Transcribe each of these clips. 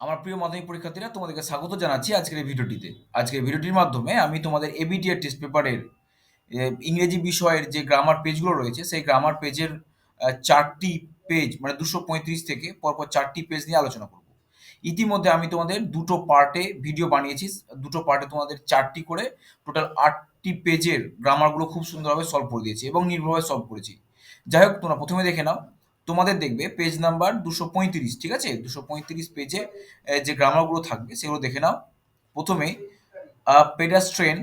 আমার প্রিয় মাধ্যমিক পরীক্ষার্থীরা, তোমাদেরকে স্বাগত জানাচ্ছি আজকের এই ভিডিওটিতে। আজকের ভিডিওটির মাধ্যমে আমি তোমাদের এবিটিআর টেস্ট পেপারের ইংরেজি বিষয়ের যে গ্রামার পেজগুলো রয়েছে, সেই গ্রামার পেজের চারটি পেজ মানে দুশো পঁয়ত্রিশ থেকে পরপর চারটি পেজ নিয়ে আলোচনা করব। ইতিমধ্যে আমি তোমাদের দুটো পার্টে ভিডিও বানিয়েছি, দুটো পার্টে তোমাদের চারটি করে টোটাল আটটি পেজের গ্রামারগুলো খুব সুন্দরভাবে সলভ করে দিয়েছি এবং নির্ভরভাবে সলভ করেছি। যাই হোক, তোমরা প্রথমে দেখে নাও। তোমাদের দেখবে পেজ নাম্বার দুশো পঁয়ত্রিশ, ঠিক আছে? দুশো পঁয়ত্রিশ পেজে যে গ্রামারগুলো থাকবে সেগুলো দেখে নাও। প্রথমে pedestrian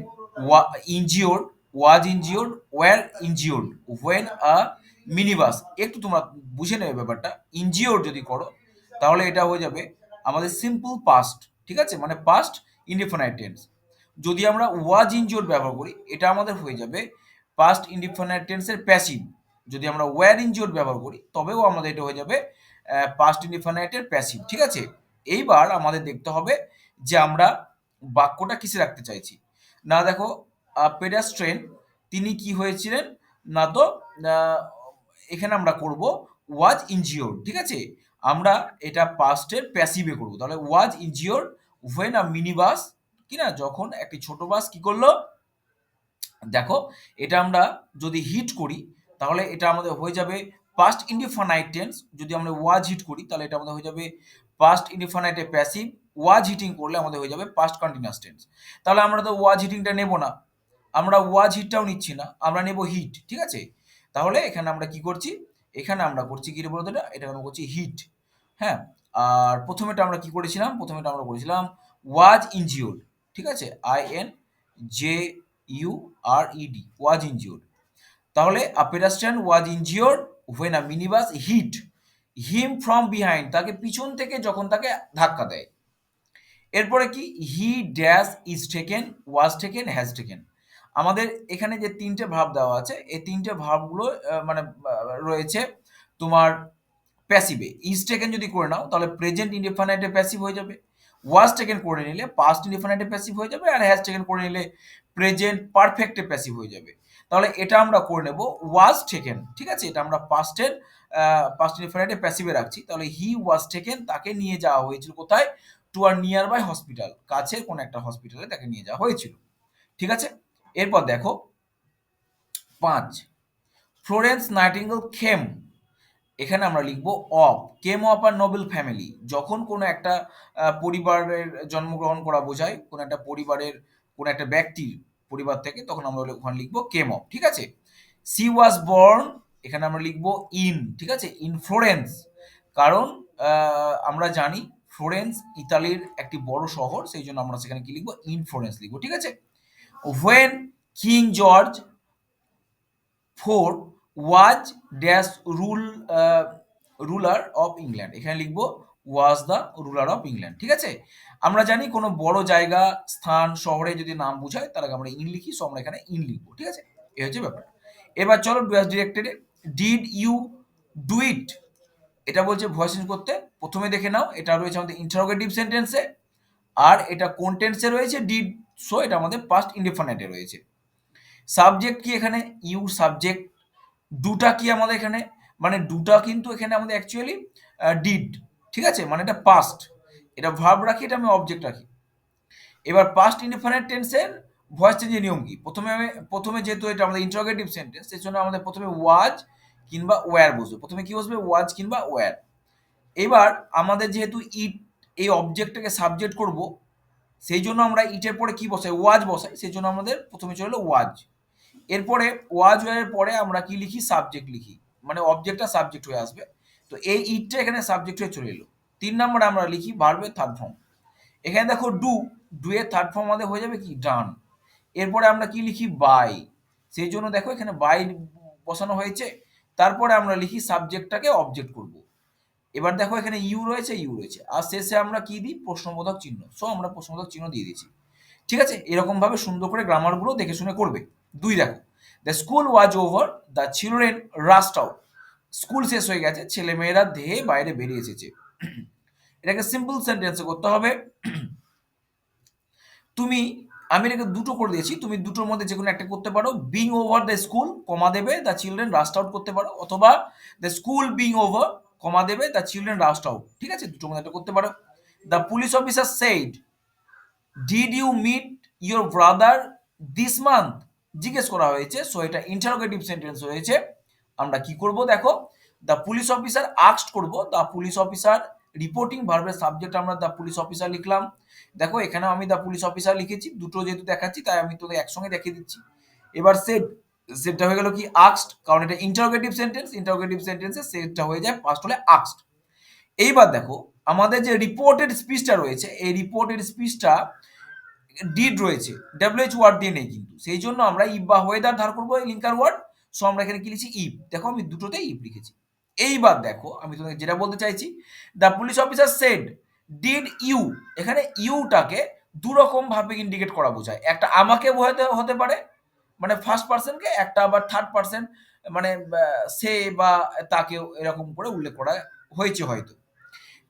injured was injured were injured when a minibus একটু তোমরা বুঝে নেবে ব্যাপারটা। ইনজিওর্ড যদি করো, তাহলে এটা হয়ে যাবে আমাদের সিম্পল পাস্ট ঠিক আছে? মানে পাস্ট ইনডিফিনাইট টেন্স যদি আমরা ওয়াজ ইনজিওর্ড ব্যবহার করি, এটা আমাদের হয়ে যাবে পাস্ট ইনডিফিনাইট টেন্সের প্যাসিভ যদি আমরা ওয়ার ইনজিওর্ড ব্যবহার করি, তবেও আমাদের এটা হয়ে যাবে পাস্ট ইনডিফিনাইটের প্যাসিভ ঠিক আছে? এইবার আমাদের দেখতে হবে যে আমরা বাক্যটা কিসে রাখতে চাইছি? না, দেখো পেডাস্ট্রেন তিনি কি হয়েছিলেন? না তো এখানে আমরা করব ওয়াজ ইনজিওর ঠিক আছে? আমরা এটা পাস্টের প্যাসিভে করব। তাহলে was injured when a mini bus কি না, যখন একটি ছোট বাস কি করল? দেখো, এটা আমরা যদি হিট করি তাহলে এটা আমাদের হয়ে যাবে পাস্ট ইনডিফানাইট টেন্স যদি আমরা ওয়াজ হিট করি, তাহলে এটা আমাদের হয়ে যাবে পাস্ট ইনডিফানাইটে প্যাসিভ ওয়াজ হিটিং করলে আমাদের হয়ে যাবে পাস্ট কন্টিনিউয়াস টেন্স তাহলে আমরা তো ওয়াজ হিটিংটা নেব না, আমরা ওয়াজ হিটটাও নিচ্ছি না, আমরা নেব হিট ঠিক আছে? তাহলে এখানে আমরা কি করছি? এখানে আমরা করছি কি বলতো এটা? এটা আমরা করছি হিট হ্যাঁ? আর প্রথমেটা আমরা কি করেছিলাম? প্রথমেটা আমরা করেছিলাম ওয়াজ ইনজিওর্ড ঠিক আছে? I N J U R E D was injured তাহলে a pedestrian was injured when a minibus hit him from behind তাকে পিছন থেকে যখন তাকে ধাক্কা দেয়। এরপরে কি? He dash is taken was taken has taken আমাদের এখানে যে তিনটে ভাব দেওয়া আছে, এই তিনটে ভাবগুলো মানে রয়েছে তোমার প্যাসিভে ইজ টেকেন যদি করে নাও, তাহলে প্রেজেন্ট ইনডিফাইনাইটে প্যাসিভ হয়ে যাবে। ওয়াজ টেকেন করে নিলে পাস্ট ইনডিফাইনাইটে প্যাসিভ হয়ে যাবে, আর হ্যাজ টেকেন করে নিলে প্রেজেন্ট পারফেক্টে প্যাসিভ হয়ে যাবে। তাহলে এটা আমরা করে নেব ওয়াজ টেকেন ঠিক আছে? এটা আমরা পাস্টের পাস্ট ইনডিফাইনাইটে প্যাসিভে রাখছি। তাহলে হি ওয়াজ টেকেন তাকে নিয়ে যাওয়া হয়েছিল কোথায়? To R nearby hospital কাছের কোনো একটা হসপিটালে তাকে নিয়ে যাওয়া হয়েছিল। ঠিক আছে? এরপর দেখো, পাঁচ ফ্লোরেন্স নাইটিঙ্গেল খেম এখানে আমরা লিখব of came of a noble family যখন কোনো একটা পরিবারের জন্মগ্রহণ করা বোঝায়, কোনো একটা পরিবারের, কোনো একটা ব্যক্তির পরিবার থেকে, তখন আমরা ওখানে লিখব কেম অফ ঠিক আছে? সি ওয়াজ বর্ন এখানে আমরা লিখব ইন ঠিক আছে? ইন ফ্লোরেন্স কারণ আমরা জানি ফ্লোরেন্স ইতালির একটি বড় শহর, সেই জন্য আমরা সেখানে কি লিখব? ইন ফ্লোরেন্স লিখব, ঠিক আছে? When King George four was dash rule ruler of England এখানে লিখব was the ruler of England ঠিক আছে? আমরা জানি কোনো বড় জায়গা, স্থান, শহরে যদি নাম বোঝায়, তাহলে আমরা ইন লিখি সো আমরা এখানে ইন লিখব, ঠিক আছে? এ হচ্ছে ব্যাপার এবার চলো ভয়েস ডিরেক্টেডে ডিড ইউ ডু ইট এটা বলছে ভয়েস করতে, প্রথমে দেখে নাও, এটা রয়েছে আমাদের ইন্টারোগেটিভ সেন্টেন্সে আর এটা কোন টেন্সে রয়েছে ডিড সো এটা আমাদের পাস্ট ইনডিফাইনাইটে রয়েছে। সাবজেক্ট কি এখানে? ইউ সাবজেক্ট দুটা কি আমাদের এখানে? মানে দুটা কিন্তু এখানে আমাদের অ্যাকচুয়ালি ডিড ঠিক আছে? মানে এটা পাস্ট এটা ভার্ব রাখি, এটা আমি অবজেক্ট রাখি। এবার পাস্ট ইনডিফাইনাইট টেন্সের ভয়েস চেঞ্জের নিয়ম কি? প্রথমে আমি, প্রথমে যেহেতু এটা আমাদের ইন্টারোগেটিভ সেন্টেন্স সেই জন্য আমাদের প্রথমে ওয়াজ কিংবা ওয়্যার বসবে। প্রথমে কি বসবে? ওয়াজ কিংবা ওয়্যার এবার আমাদের যেহেতু ইট এই অবজেক্টটাকে সাবজেক্ট করব, সেই জন্য আমরা ইটের পরে কি বসাই? ওয়াজ বসাই, সেই জন্য আমাদের প্রথমে চলে ওয়াজ এরপরে ওয়াজ ওয়ারের পরে আমরা কি লিখি? সাবজেক্ট লিখি। মানে অবজেক্টটা সাবজেক্ট হয়ে আসবে। তো এই ইটটা এখানে সাবজেক্ট হয়ে চলে এলো। তিন নম্বরে আমরা লিখি ভার্বের থার্ড ফর্ম এখানে দেখো ডু ডু এর থার্ড ফর্ম আমাদের হয়ে যাবে কি? ডান এরপরে আমরা কি লিখি? বাই সেই জন্য দেখো এখানে বাই বসানো হয়েছে। তারপরে আমরা লিখি সাবজেক্টটাকে অবজেক্ট করব। এবার দেখো এখানে ইউ রয়েছে ইউ রয়েছে। আর শেষে আমরা কি দিই? প্রশ্নবোধক চিহ্ন। সো আমরা প্রশ্নবোধক চিহ্ন দিয়ে দিয়েছি। ঠিক আছে? এরকম ভাবে সুন্দর করে গ্রামারগুলো দেখে শুনে করবে। দুই দেখো। The school was over the children rushed out school শেষ হয়ে গেছে ছেলে মেয়েরা দেহে বাইরে বেরিয়ে এসেছে। এটাকে সিম্পল সেন্টেন্সে করতে হবে। তুমি, আমি এটাকে দুটো করে দিয়েছি, তুমি দুটোর মধ্যে যে কোনো একটা করতে পারো। Being over the school comma দেবে দ্য চিলড্রেন রাস্ট আউট করতে পারো, অথবা the school being over comma দেবে দ্য চিলড্রেন রাস্ট আউট ঠিক আছে? দুটোর মধ্যে একটা করতে পারো। The police officer said did you meet your brother this month জিজ্ঞেস করা হয়েছে সো এটা ইন্টারোগেটিভ সেন্টেন্স হয়েছে। আমরা কি করব দেখো? দ্য পুলিশ অফিসার আক্সড করব। দ্য পুলিশ অফিসার রিপোর্টিং ভার্বের সাবজেক্ট আমরা দ্য পুলিশ অফিসার লিখলাম। দেখো, এখানেও আমি দ্য পুলিশ অফিসার লিখেছি। দুটো যেহেতু দেখাচ্ছি, তাই আমি তোদের একসঙ্গে দেখিয়ে দিচ্ছি। এবার সেট সেটটা হয়ে গেল কি? আক্সড কারণ এটা ইন্টারোগেটিভ সেন্টেন্স ইন্টারোগেটিভ সেন্টেন্সে সেটটা হয়ে যায় ফার্স্ট হলে আক্সড এইবার দেখো, আমাদের যে রিপোর্টেড স্পিচটা রয়েছে, এই রিপোর্টেড স্পিচটা ডিড রয়েছে। ডাব্লিউএইচ ওয়ার্ড দিয়ে নেই কিন্তু। সেই জন্য আমরা ইফ বা ওয়েদার ধার করব লিঙ্কার ওয়ার্ড সো আমরা এখানে কি লিখছি? ইফ দেখো, আমি দুটোতেই ইফ লিখেছি। এইবার দেখো, আমি তোমাকে যেটা বলতে চাইছি the police officer said did you এখানে ইউটাকে দু রকম ভাবে ইন্ডিকেট করা বোঝায়। একটা আমাকে বোঝাতে হতে পারে মানে ফার্স্ট পার্সনকে একটা আবার থার্ড পার্সন মানে সে বা তাকেও এরকম করে উল্লেখ করা হয়েছে হয়তো।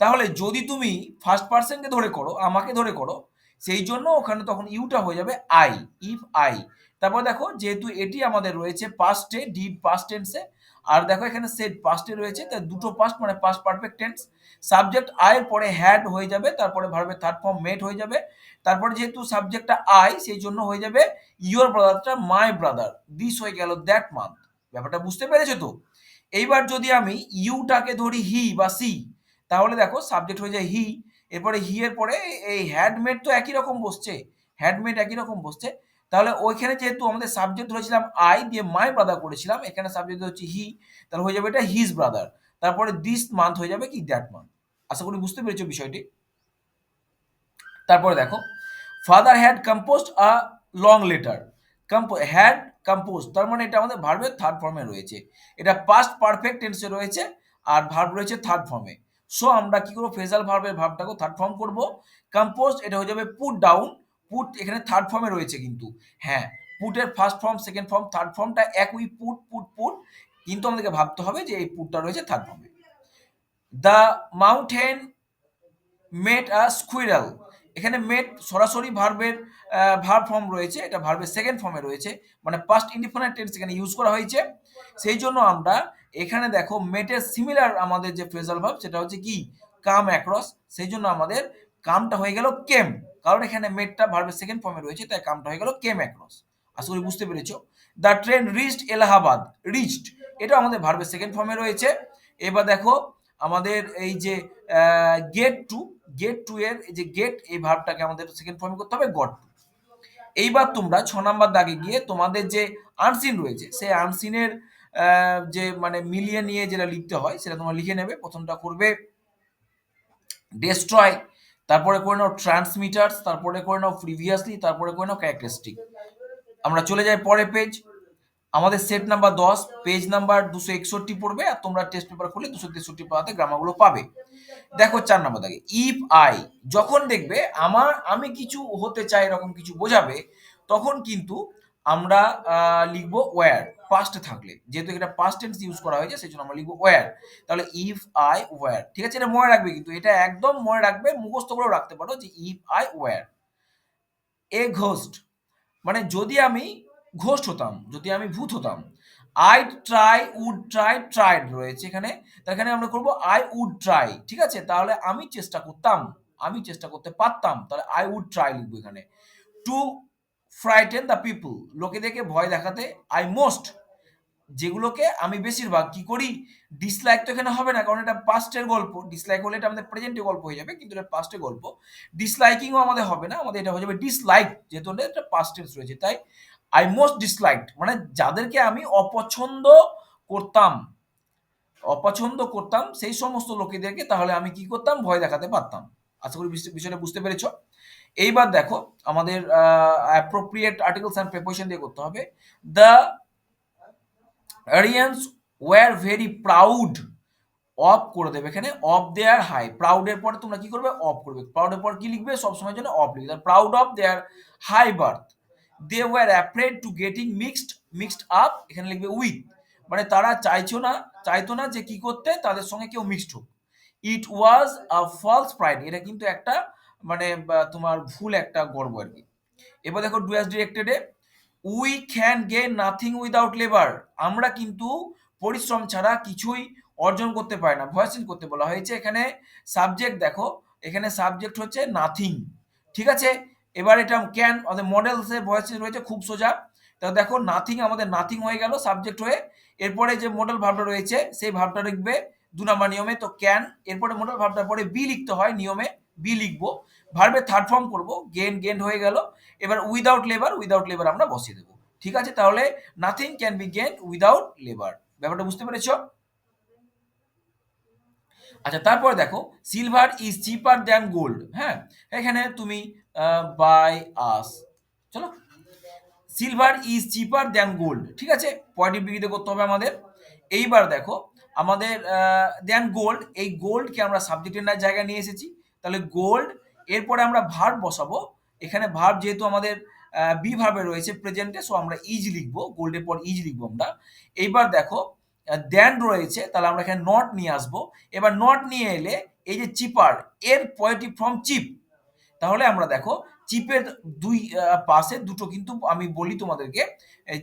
তাহলে যদি তুমি ফার্স্ট পার্সনকে ধরে করো, আমাকে ধরে করো, সেই জন্য ওখানে তখন ইউটা হয়ে যাবে আই ইফ আই তারপর দেখো, যেহেতু এটি আমাদের রয়েছে পাস্টে ডিড পাস্ট টেন্সে আর দেখো এখানে সেট পাস্টে রয়েছে, তাই দুটো পাস্ট মানে পাস্ট পারফেক্ট টেন্স সাবজেক্ট আয়ের পরে হ্যাড হয়ে যাবে, তারপরে ভার্বের থার্ড ফর্ম মেট হয়ে যাবে, তারপরে যেহেতু সাবজেক্টটা আই সেই জন্য হয়ে যাবে ইয়োর ব্রাদারটা মাই ব্রাদার দিস হয়ে গেল দ্যাট মান্থ ব্যাপারটা বুঝতে পেরেছ তো? এইবার যদি আমি ইউটাকে ধরি হি বা সি তাহলে দেখো সাবজেক্ট হয়ে যায় হি এরপরে হি এর পরে এই হ্যাডমেড তো একই রকম বসছে হ্যাডমেড একই রকম বসছে তাহলে ওইখানে যেহেতু আমাদের সাবজেক্ট ধরেছিলাম আই দিয়ে মাই ব্রাদার করেছিলাম, এখানে সাবজেক্ট হচ্ছে হি তাহলে হয়ে যাবে এটা হিজ ব্রাদার তারপরে দিস মান্থ হয়ে যাবে কি দ্যাট মান্থ আশা করি বুঝতে পেরেছ বিষয়টি? তারপরে দেখো father had composed a long letter compo had compose তার মানে এটা আমাদের ভার্বের থার্ড ফর্মে রয়েছে। এটা পাস্ট পারফেক্ট টেন্সে রয়েছে আর ভার্ব রয়েছে থার্ড ফর্মে সো আমরা কি করব ফেজাল ভার্বের ভার্বটাকে থার্ড ফর্ম করব। কম্পোজ এটা হয়ে যাবে পুট ডাউন পুট এখানে থার্ড ফর্মে রয়েছে কিন্তু। হ্যাঁ পুটের first form second form third ফর্মটা একই পুট পুট পুট কিন্তু আমাদেরকে ভাবতে হবে যে এই পুটটা রয়েছে থার্ড ফর্মে the mountain met a squirrel এখানে মেট সরাসরি ভার্বের ভার্ব ফর্ম রয়েছে, এটা ভার্বের সেকেন্ড ফর্মে রয়েছে। মানে পাস্ট ইন্ডিফিনিট টেন্স এখানে ইউজ করা হয়েছে। সেই জন্য আমরা এখানে দেখো মেটের সিমিলার আমাদের যে ফ্রেজাল ভার্ব সেটা হচ্ছে কি? কাম অ্যাক্রস সেই জন্য আমাদের কামটা হয়ে গেল কেম কারণ এখানে মেটটা ভার্বের সেকেন্ড ফর্মে রয়েছে, তাই কামটা হয়ে গেল কেম অ্যাক্রস আশা করি বুঝতে পেরেছ। The train reached Allahabad reached এটা আমাদের ভার্বের সেকেন্ড ফর্মে রয়েছে। এবার দেখো, আমাদের এই যে গেট টু গেট টু এর যে গেট এই ভার্বটাকে আমাদের সেকেন্ড ফর্মে করতে হবে গট টু এইবার তোমরা ছ নাম্বার দাগে গিয়ে তোমাদের যে আনসিন রয়েছে, সেই আনসিনের যে মানে মিলিয়ে নিয়ে যেটা লিখতে হয়, সেটা তোমরা লিখে নেবে। প্রথমটা করবে ডেস্ট্রয় তারপরে করে নাও ট্রান্সমিটার্স তারপরে করে নাও প্রিভিয়াসলি তারপরে করে নাও ক্যারেক্টারিস্টিক আমরা চলে যাই পরে পেজ আমাদের সেট নাম্বার দশ পেজ নাম্বার দুশো একষট্টি পড়বে আর তোমরা টেস্ট পেপার খুলে দুশো তেষট্টি পাওয়াতে গ্রামাগুলো পাবে। দেখো চার নাম্বার দাগে ইফ আই যখন দেখবে আমার, আমি কিছু হতে চাই এরকম কিছু বোঝাবে, তখন কিন্তু আমরা লিখব ওয়ার পাস্ট থাকলে, যেহেতু এটা পাস্ট টেন্স ইউজ করা হয়েছে, সেই জন্য আমরা লিখব ওয়ার তাহলে ইফ আই ওয়ার ঠিক আছে? এটা মনে রাখবে কিন্তু, এটা একদম মনে রাখবে, মুখস্থ করেও রাখতে পারো যে if I were a ghost মানে যদি আমি ঘোস্ট হতাম, যদি আমি ভূত হতাম I try would try tried রয়েছে এখানে এখানে আমরা করব আই উড ট্রাই ঠিক আছে? তাহলে আমি চেষ্টা করতাম, আমি চেষ্টা করতে পারতাম, তাহলে আই উড ট্রাই লিখব এখানে। টু ফ্রাইটেন দ্য পিপল লোকেদেরকে ভয় দেখাতে আই মোস্ট যেগুলোকে আমি বেশিরভাগ কি করি? ডিসলাইক তো এখানে হবে না, কারণ এটা পাস্টের গল্প। ডিসলাইক হলে এটা আমাদের প্রেজেন্টের গল্প হয়ে যাবে, কিন্তু এটা পাস্টের গল্প। ডিসলাইকিংও আমাদের হবে না, আমাদের এটা হয়ে যাবে ডিসলাইক যেহেতু এটা পাস্টেন্স রয়েছে। তাই আই মোস্ট ডিসলাইকড মানে যাদেরকে আমি অপছন্দ করতাম অপছন্দ করতাম, সেই সমস্ত লোকেদেরকে তাহলে আমি কি করতাম? ভয় দেখাতে পারতাম। আশা করি বিষয়টা বুঝতে পেরেছ। এইবার দেখো, আমাদের অ্যাপ্রোপ্রিয়েট আর্টিকেলস অ্যান্ড প্রেপোজিশন দিয়ে করতে হবে। The Aryans were very proud of করে দেবে। এখানে অফ দেয়ার হাই প্রাউডের পরে তোমরা কি করবে? অফ করবে। প্রাউডের পর কি লিখবে? সবসময়ের জন্য অফ লিখবে। Proud of their high birth they were afraid to getting mixed mixed up এখানে লিখবে উইথ মানে তারা চাইছো না, চাইতো না যে কি করতে, তাদের সঙ্গে কেউ মিক্সড হোক। ইট ওয়াজ আ ফলস প্রাইড এটা কিন্তু একটা মানে তোমার ভুল একটা গর্ব আর কি। এবার দেখো do as ডিরেক্টেডে we can gain nothing without labour আমরা কিন্তু পরিশ্রম ছাড়া কিছুই অর্জন করতে পারি না। ভয়েস ভয়েসিন করতে বলা হয়েছে। এখানে সাবজেক্ট দেখো, এখানে সাবজেক্ট হচ্ছে নাথিং ঠিক আছে? এবার এটা ক্যান আমাদের মডেলসের ভয়েস রয়েছে, খুব সোজা। তো দেখো নাথিং আমাদের নাথিং হয়ে গেল সাবজেক্ট হয়ে। এরপরে যে মডেল ভাবটা রয়েছে, সেই ভাবটা লিখবে দু নম্বর নিয়মে। তো ক্যান এরপরে মডেল ভাবটা পরে বি লিখতে হয় নিয়মে। বি লিখব। ভার্বের থার্ড ফর্ম করব গেন গেন হয়ে গেল, এবার উইদাউট লেবার উইদাউট লেবার আমরা বসিয়ে দেবো। ঠিক আছে? তাহলে nothing can be gain without labour ব্যাপারটা বুঝতে পেরেছ? আচ্ছা তারপরে দেখো silver is cheaper than gold হ্যাঁ? এখানে তুমি বাই আস চলো। Silver is cheaper than gold ঠিক আছে? পয়েন্ট বিক্রিতে করতে হবে আমাদের। এইবার দেখো, আমাদের দ্যান গোল্ড এই গোল্ডকে আমরা সাবজেক্টের জায়গায় নিয়ে এসেছি। তাহলে গোল্ড এরপরে আমরা ভার্ব বসাবো। এখানে ভার্ব যেহেতু আমাদের বি ভার্বে রয়েছে প্রেজেন্টে সো আমরা ইজ লিখব গোল্ডের পর ইজ লিখব আমরা। এইবার দেখো দ্যান রয়েছে, তাহলে আমরা এখানে নট নিয়ে আসব। এবার নট নিয়ে এলে এই যে চিপার এর পয়েন্টিভ ফ্রম চিপ তাহলে আমরা দেখো চিপের দুই পাশে দুটো কিন্তু আমি বলি তোমাদেরকে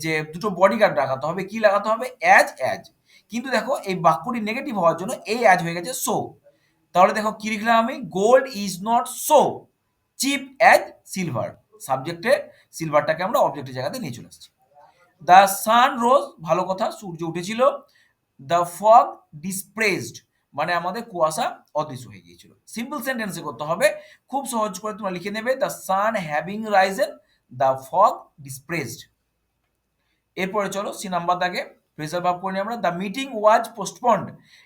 যে দুটো বডি গার্ড লাগাতে হবে, কি লাগাতে হবে? অ্যাজ অ্যাজ কিন্তু দেখো, এই বাক্যটি নেগেটিভ হওয়ার জন্য এই অ্যাজ হয়ে গেছে সো তাহলে দেখো কি লিখলাম আমি? Gold is not so cheap as silver সাবজেক্টে সিলভারটাকে আমরা অবজেক্টের জায়গাতে নিয়ে চলে আসছি। দ্য সান রোজ ভালো কথা, সূর্য উঠেছিল। দ্য ফগ ডিসপ্রেসড মানে আমাদের কুয়াশা অদৃশ্য হয়ে গিয়েছিল। সিম্পল সেন্টেন্সে করতে হবে। খুব সহজ করে তোমরা লিখে নেবে the sun having risen the fog dispersed এরপরে চলো, সি নাম্বার দাগে প্রেসার ভাব করে আমরা। দ্য মিটিং ওয়াজ পোস্টপন্ড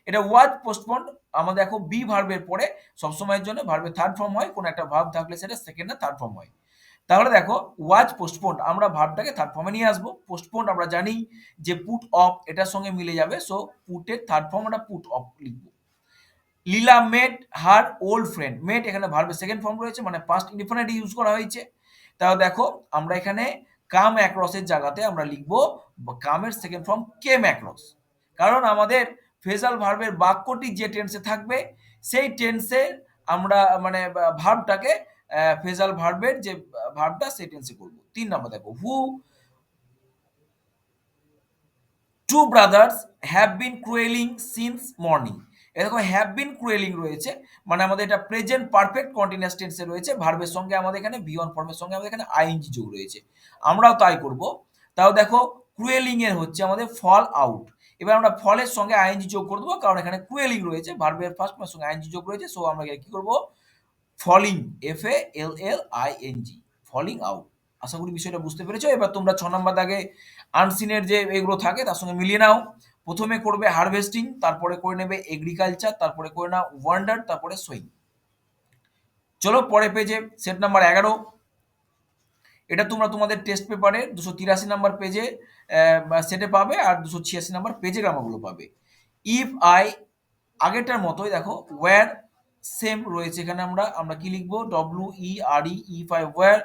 এটা ওয়াজ পোস্টপন্ড আমাদের দেখো বি ভার্বের পরে সবসময়ের জন্য ভার্বের থার্ড ফর্ম হয়, কোনো একটা ভার্ব থাকলে সেটা সেকেন্ড না থার্ড ফর্ম হয়। তাহলে দেখো ওয়াজ পোস্টপোন্ড আমরা ভার্বটাকে থার্ড ফর্মে নিয়ে আসব। পোস্টপোন্ড আমরা জানি যে পুট অফ এটার সঙ্গে মিলে যাবে সো পুটের থার্ড ফর্ম আমরা পুট অফ লিখব। লীলা মেট হার ওল্ড ফ্রেন্ড মেট এখানে ভার্বের সেকেন্ড ফর্ম রয়েছে মানে পাস্ট ইনডিফিনিট ইউজ করা হয়েছে। তাহলে দেখো, আমরা এখানে কাম অ্যাক্রসের জায়গাতে আমরা লিখব কামের সেকেন্ড ফর্ম কেম অ্যাক্রস কারণ আমাদের ফেজাল ভার্বের বাক্যটি যে টেন্সে থাকবে, সেই টেন্সে আমরা মানে ভার্বটাকে ফেজাল ভার্বের যে ভার্বটা সেই টেন্সে করব। তিন নম্বর দেখো who two brothers have been quarrelling since morning এরকম হ্যাভ বিন ক্রুয়েলিং রয়েছে মানে আমাদের এটা প্রেজেন্ট পারফেক্ট কন্টিনিউয়াস টেন্সে রয়েছে ভার্বের সঙ্গে আমাদের এখানে ভি ওয়ান ফর্মের সঙ্গে আমাদের এখানে আইএনজি যোগ রয়েছে। আমরাও তাই করব। তাও দেখো ক্রুয়েলিং এর হচ্ছে আমাদের ফল আউট এবার আমরা ফলের সঙ্গে আইএনজি যোগ করে দেবো, কারণ এখানে কুয়েলিং রয়েছে, ভার্বের ফার্স্ট ফর্মের সঙ্গে আইএনজি যোগ রয়েছে সো আমরা কি করব? Falling F A L L I N G falling out. আশা করি বিষয়টা বুঝতে পেরেছ। এবার তোমরা ছ নম্বর দাগে আনসিনের যে এগুলো থাকে, তার সঙ্গে মিলিয়ে নাও। প্রথমে করবে হারভেস্টিং, তারপরে করে নেবে এগ্রিকালচার, তারপরে করে নাও ওয়ান্ডার, তারপরে সোয়িং। চলো পরে পেজে, সেট নাম্বার এগারো। এটা তোমরা তোমাদের টেস্ট পেপারে, দুশো তিরাশি নাম্বার পেজে সেটে পাবে আর দুশো ছিয়াশি নাম্বার পেজে গ্রামাগুলো পাবে। ইফ আই আগেরটার মতোই দেখো ওয়ার সেম রয়েছে এখানে আমরা আমরা কি লিখব? W E R E if I were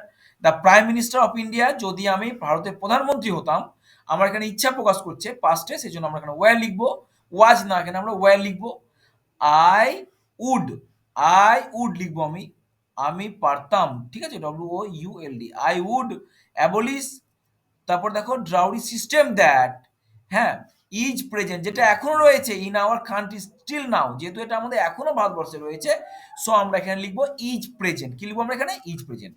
the prime minister of India যদি আমি ভারতের প্রধানমন্ত্রী হতাম, আমার এখানে ইচ্ছা প্রকাশ করছে পাস্টে সেই জন্য আমরা এখানে ওয়ার লিখব। ওয়াজ না, এখানে আমরা ওয়ার লিখব। আই উড আই উড লিখব আমি। আমি পারতাম, ঠিক আছে? W O U L D I would abolish তারপর দেখো ড্রাউরি সিস্টেম দ্যাট হ্যাঁ ইজ প্রেজেন্ট যেটা এখনও রয়েছে in our country still now যেহেতু এটা আমাদের এখনও ভারতবর্ষে রয়েছে সো আমরা এখানে লিখব ইজ প্রেজেন্ট কি লিখব আমরা এখানে? ইজ প্রেজেন্ট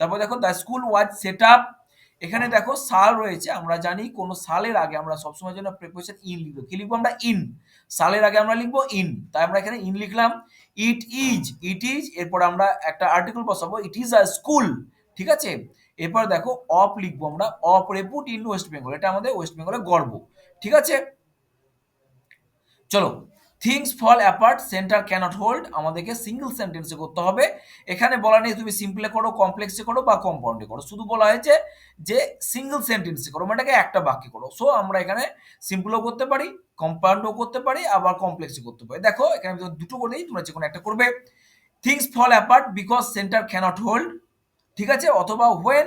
তারপর দেখো the school was set up এখানে দেখো, সাল রয়েছে, আমরা জানি কোন সালের আগে আমরা সবসময় জন্য প্রিপোজিশন ইন লিখব, কি লিখব আমরা? ইন সালের আগে আমরা লিখব ইন তাই আমরা এখানে ইন লিখলাম ইট ইজ ইট ইজ এরপর আমরা একটা আর্টিকেল বসাবো ইট ইজ আ স্কুল ঠিক আছে? এরপর দেখো অফ লিখব আমরা of repute in West Bengal, এটা আমাদের ওয়েস্ট বেঙ্গলের গর্ব, ঠিক আছে? চলো things fall apart centre cannot hold আমাদেরকে সিঙ্গেল সেন্টেন্সে করতে হবে। এখানে বলা নেই তুমি সিম্পলে করো কমপ্লেক্সে করো বা কম্পাউন্ডে করো, শুধু বলা হয়েছে যে সিঙ্গেল সেন্টেন্সে করো মানে একটা বাক্যে করো। সো আমরা এখানে সিম্পলও করতে পারি কম্পাউন্ডও করতে পারি, আবার কমপ্লেক্সে করতে পারি। দেখো, এখানে দুটো করে তোমরা যে কোনো একটা করবে। Things fall apart because centre cannot hold ঠিক আছে? অথবা when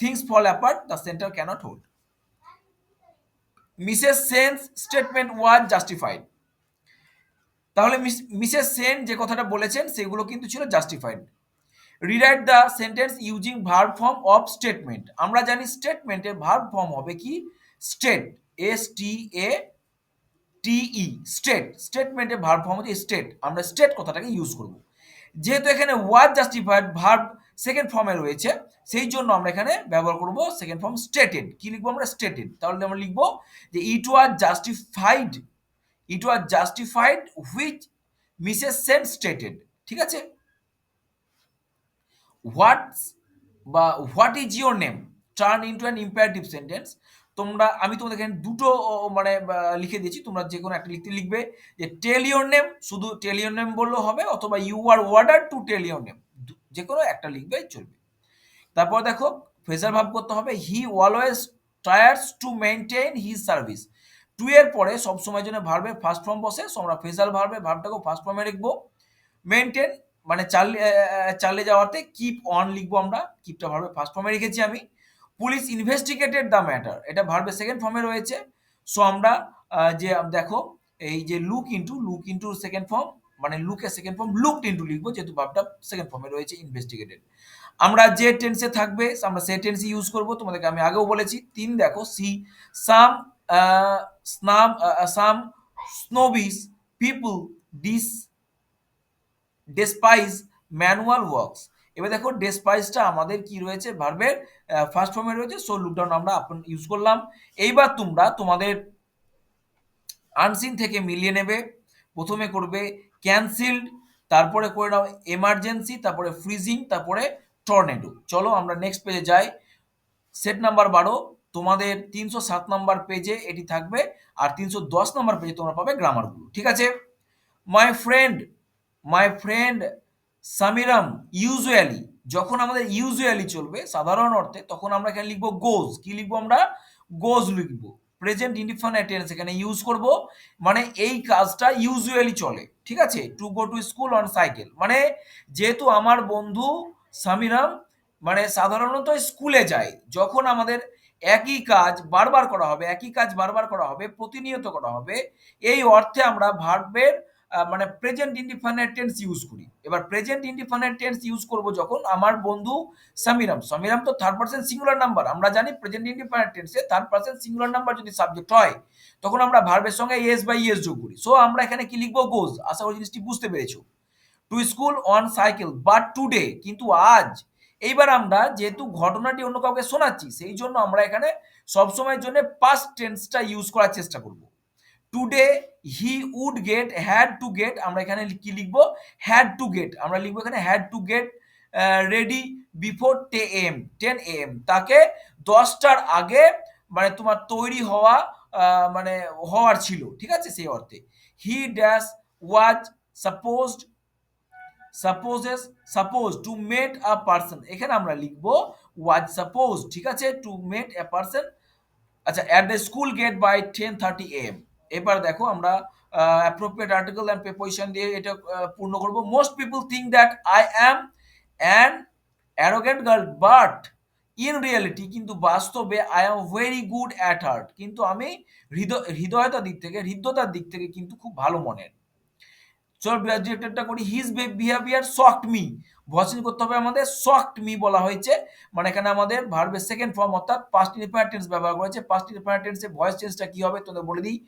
things fall apart the centre cannot hold Mrs Sen's statement was justified তাহলে মিসেস সেন যে কথাটা বলেছেন, সেগুলো কিন্তু ছিল justified rewrite the sentence using verb form of statement আমরা জানি স্টেটমেন্টের ভার্ব ফর্ম হবে কি? State S T A T E state স্টেটমেন্টের ভার্ব ফর্ম হচ্ছে স্টেট আমরা স্টেট কথাটাকে ইউজ করব। যেহেতু এখানে ওয়াজ জাস্টিফাইড ভার্ব সেকেন্ড ফর্মে রয়েছে, সেই জন্য আমরা এখানে ব্যবহার করব সেকেন্ড ফর্ম স্টেটেড কি লিখব আমরা? স্টেটেড তাহলে আমরা লিখব যে it was justified it was justified which Mrs Sen stated ঠিক আছে? হোয়াটস বা what is your name turn into an imperative sentence তোমরা, আমি তোমাদের এখানে দুটো মানে লিখে দিয়েছি। তোমরা যে কোনো একটা লিখতে লিখবে যে টেল ইয়োর নেম শুধু টেল ইয়োর নেম বললেও হবে, অথবা you are ordered to tell your name যে কোনো একটা লিখবে, চলবে। তারপর দেখো ফ্রেজার ভাব করতে হবে he always tries to maintain his service to এর পরে সবসময় জন্য ভার্বে ফার্স্ট ফর্ম বসে আমরা ফ্রেজাল ভার্বে, ভার্বটাকেও ফার্স্ট ফর্মে লিখব। মেনটেন মানে চালিয়ে চালিয়ে যাওয়াতে কিপ অন লিখব আমরা। কিপটা ভার্বে ফার্স্ট ফর্মে রেখেছি আমি। Police investigated the matter. এটা ভার্বে সেকেন্ড ফর্মে রয়েছে। সো আমরা যে, দেখো, এই যে look into look into second form মানে লুকের সেকেন্ড ফর্ম লুকড ইন্টু লিখব, যেহেতু ভার্বটা সেকেন্ড ফর্মে রয়েছে ইনভেস্টিগেটেড আমরা যে টেন্সে থাকবে, আমরা সেই টেন্সই ইউজ করব। তোমাদেরকে আমি আগেও বলেছি, তিন দেখো see some snob some snobbish people dis despise manual works এবার দেখো ডেসপাইজটা আমাদের কি রয়েছে? ভার্বের ফার্স্ট ফর্মে রয়েছে সো লুকডাউন আমরা আপন ইউজ করলাম। এইবার তোমরা তোমাদের আনসিন থেকে মিলিয়ে নেবে। প্রথমে করবে ক্যান্সেলড তারপরে করে নাও এমার্জেন্সি তারপরে ফ্রিজিং তারপরে টর্নেডো চলো আমরা নেক্সট পেজে যাই। সেট নাম্বার বারো, তোমাদের তিনশো সাত নাম্বার পেজে এটি থাকবে, আর তিনশো দশ নাম্বার পেজে তোমরা পাবে গ্রামারগুলো ঠিক আছে? My friend my friend সামিরাম usually, যখন আমাদের ইউজুয়ালি চলবে, সাধারণ অর্থে, তখন আমরা এখানে লিখব গোজ। কি লিখব আমরা? গোজ লিখব। প্রেজেন্ট ইনডিফাইনাইট টেন্স এখানে ইউজ করব। মানে এই কাজটা ইউজুয়ালি চলে, ঠিক আছে? To go to school on cycle. মানে যেহেতু আমার বন্ধু সামিরাম মানে সাধারণত স্কুলে যায়, যখন আমাদের একই কাজ বারবার করা হবে, একই কাজ বারবার করা হবে, প্রতিনিয়ত করা হবে, এই অর্থে আমরা ভার্বের মানে প্রেজেন্ট ইনডিফাইনাইট টেন্স ইউজ করি। এবার প্রেজেন্ট ইনডিফাইনাইট টেন্স ইউজ করব যখন আমার বন্ধু সামিরাম। সামিরাম তো থার্ড পার্সন সিঙ্গুলার নাম্বার আমরা জানি প্রেজেন্ট ইনডিফাইনাইট টেন্সে থার্ড পার্সন সিঙ্গুলার নাম্বার যদি সাবজেক্ট হয়, তখন আমরা ভার্বের সঙ্গে এস বাই ইএস যোগ করি। সো আমরা এখানে কি লিখব? গোজ আশা করি জিনিসটি বুঝতে পেরেছ। To school on cycle but today কিন্তু আজ, এইবার আমরা যেহেতু ঘটনাটি অন্য কাউকে শোনাচ্ছি, সেই জন্য আমরা এখানে সবসময়ের জন্য পাস্ট টেন্সটা ইউজ করার চেষ্টা করব। Today he would get had to get আমরা এখানে কি লিখব? হ্যাড টু গেট আমরা লিখব এখানে had to get ready before টে এম টেন এম তাকে দশটার আগে মানে তোমার তৈরি হওয়া মানে হওয়ার ছিল, ঠিক আছে সেই অর্থে। He dash was supposed supposes suppose to meet a person এখানে আমরা লিখব ওয়াজ সাপোজ ঠিক আছে? টু মেট এ পার্সন আচ্ছা at the school gate by ten thirty AM এবার দেখো আমরা অ্যাপ্রোপ্রিয়েট আর্টিকেল অ্যান্ড প্রেপোজিশন দিয়ে এটা পূর্ণ করব। Most people think that I am an arrogant girl but in reality কিন্তু বাস্তবে I am very good at heart কিন্তু আমি হৃদয়, হৃদয়তার দিক থেকে, হৃদ্যতার দিক থেকে কিন্তু খুব ভালো মনের। চল ডিরেক্টরটা করি। হিজ বিহেভিয়ার শকড মি ভসিন করতে হবে আমাদের শকড মি বলা হয়েছে। মানে এখানে আমাদের ভার্বের সেকেন্ড ফর্ম অর্থাৎ পাস্ট ইনডিফাইনাইট টেন্স ব্যবহার করেছে পাস্ট ইনডিফাইনাইট টেন্সে ভয়েস চেঞ্জটা কি হবে? তোমাদের বলে দিই।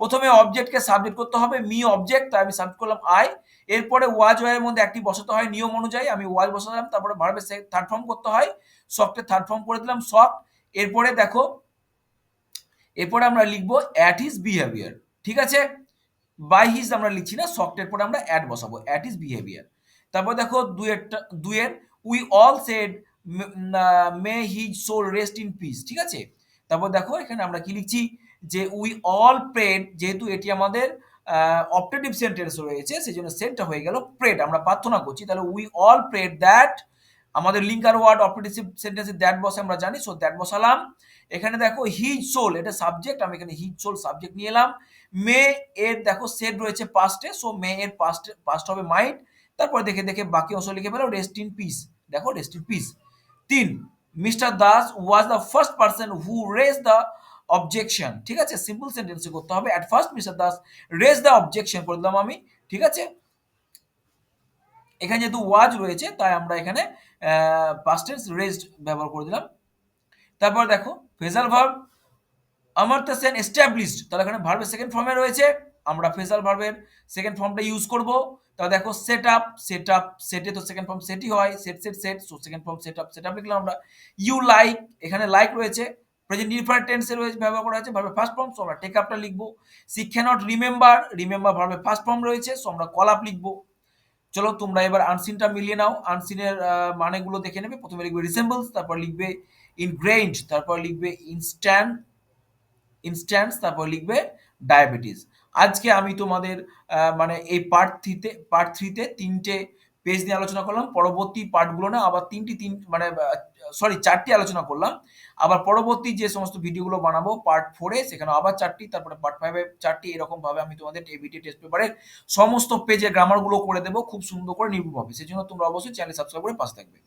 প্রথমে অবজেক্টকে সাবজেক্ট করতে হবে মি অবজেক্ট তাই আমি সাবজেক্ট করলাম আই এরপরে ওয়াজ ওয়ার মধ্যে একটি বসাতে হয় নিয়ম অনুযায়ী। আমি ওয়াজ বসালাম, তারপরে ভার্বের থার্ড ফর্ম করতে হয়। শকটের থার্ড ফর্ম করে দিলাম শক এরপরে দেখো, এরপরে আমরা লিখব অ্যাট হিজ বিহেভিয়ার ঠিক আছে? বাই হিজ আমরা লিখছি না শক্টের পরে আমরা অ্যাড বসাবো। অ্যাট ইজ বিহেভিয়ার তারপর দেখো দুয়েরটা দুয়ের we all said may his soul rest in peace ঠিক আছে? তারপর দেখো এখানে আমরা কি লিখছি? যে উই অল প্রেড যেহেতু এটি আমাদের অপটেটিভ সেন্টেন্স রয়েছে সেই জন্য সেন্টটা হয়ে গেল প্রেড আমরা প্রার্থনা করছি, তাহলে উই অল প্রেড দ্যাট আমাদের লিঙ্কার ওয়ার্ড অপটেটিভ সেন্টেন্সে দ্যাট বসে আমরা জানি সো দ্যাট বসালাম। এখানে দেখো হিজ সোল এটা সাবজেক্ট আমি এখানে হিজ সোল সাবজেক্ট নিয়ে এলাম। মে এর, দেখো সেট রয়েছে পাস্টে সো মে এর পাস্ট পাস্ট হবে মাইন্ড তারপর দেখে দেখে বাকি অংশ লিখে ফেলো রেস্ট ইন পিস দেখো রেস্ট ইন পিস তিন, mister Das was the first person who raised the objection ঠিক আছে? সিম্পল সেন্টেন্সে করতে হবে। At first mister Das raised the objection করে দিলাম আমি। ঠিক আছে? এখানে যেহেতু ওয়াজ রয়েছে, তাই আমরা এখানে পাস্টেন্স রেজড ব্যবহার করে দিলাম। তারপর দেখো phrasal verb Amartya Sen established তাহলে এখানে ভার্বের সেকেন্ড ফর্মে রয়েছে। আমরা ফেসাল ভার্বের সেকেন্ড ফর্মটা ইউজ করব। তা দেখো সেট আপ সেট আপ সেটে তো সেকেন্ড ফর্ম সেটই হয়। Set set set so second form set up set up লিখলাম আমরা। ইউ লাইক এখানে লাইক রয়েছে। প্রেজেন্ট ইনফার টেন্সে রয়েছে, ব্যবহার করা হয়েছে ভার্বের ফার্স্ট ফর্ম সো আমরা টেক আপটা লিখব। সি ক্যানট রিমেম্বার রিমেম্বার ভার্বের ফার্স্ট ফর্ম রয়েছে সো আমরা কল আপ লিখব। চলো তোমরা এবার আনসিনটা মিলিয়ে নাও। আনসিনের মানেগুলো দেখে নেবে। প্রথমে লিখবে রিসেম্বলস তারপর লিখবে ইনগ্রেইনড তারপর লিখবে ইনস্ট্যান্ট ইনস্ট্যান্স তারপর লিখবে ডায়াবেটিস আজকে আমি তোমাদের মানে এই পার্ট থ্রিতে পার্ট থ্রিতে তিনটে পেজ নিয়ে আলোচনা করলাম। পরবর্তী পার্টগুলো না আবার তিনটি তিন মানে সরি চারটি আলোচনা করলাম। আবার পরবর্তী যে সমস্ত ভিডিওগুলো বানাবো পার্ট ফোরে সেখানে আবার চারটি, তারপরে পার্ট ফাইভে চারটি, এরকমভাবে আমি তোমাদের এবিটি টেস্ট পেপারের সমস্ত পেজের গ্রামারগুলো করে দেবো, খুব সুন্দর করে নির্ভুলভাবে। সেই জন্য তোমরা অবশ্যই চ্যানেল সাবস্ক্রাইব করে পাশে থাকবে।